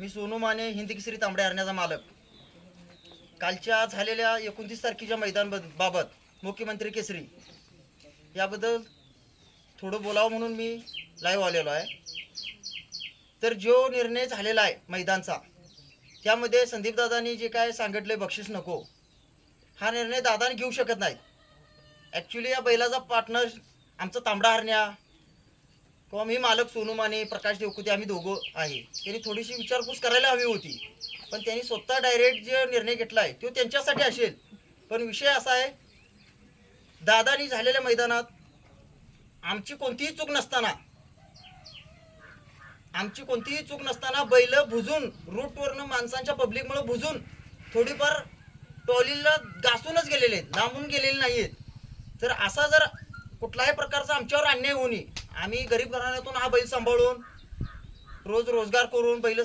मी सोनू माने हिंदकेसरी तांबड्या हरण्याचा मालक. कालच्या झालेल्या एकोणतीस तारखेच्या मैदान बाबत मुख्यमंत्री केसरी याबद्दल थोडं बोलावं म्हणून मी लाईव्ह आलेलो आहे. तर जो निर्णय झालेला आहे मैदानचा त्यामध्ये संदीपदादांनी जे काय सांगितलं बक्षीस नको. हा निर्णय दादाने घेऊ शकत नाही ॲक्च्युली या बैलाचा पार्टनर आमचा तांबडा हरण्या किंवा मी मालक सोनू माने प्रकाश देवकुते आम्ही दोघं आहे. त्यांनी थोडीशी विचारपूस करायला हवी होती. पण त्यांनी स्वतः डायरेक्ट जे निर्णय घेतला आहे तो त्यांच्यासाठी असेल. पण विषय असा आहे दादानी झालेल्या मैदानात आमची कोणतीही चूक नसताना आमची कोणतीही चूक नसताना बैल भुजून रूटवरनं माणसांच्या पब्लिकमुळे भुजून थोडीफार टॉलीला घासूनच गेलेले आहेत लांबून गेलेले नाही आहेत तर असा जर कुठलाही प्रकारचा आमच्यावर अन्याय होऊ नये आम्ही गरीब घराण्यातून हा बैल सांभाळून रोज रोजगार करून बैल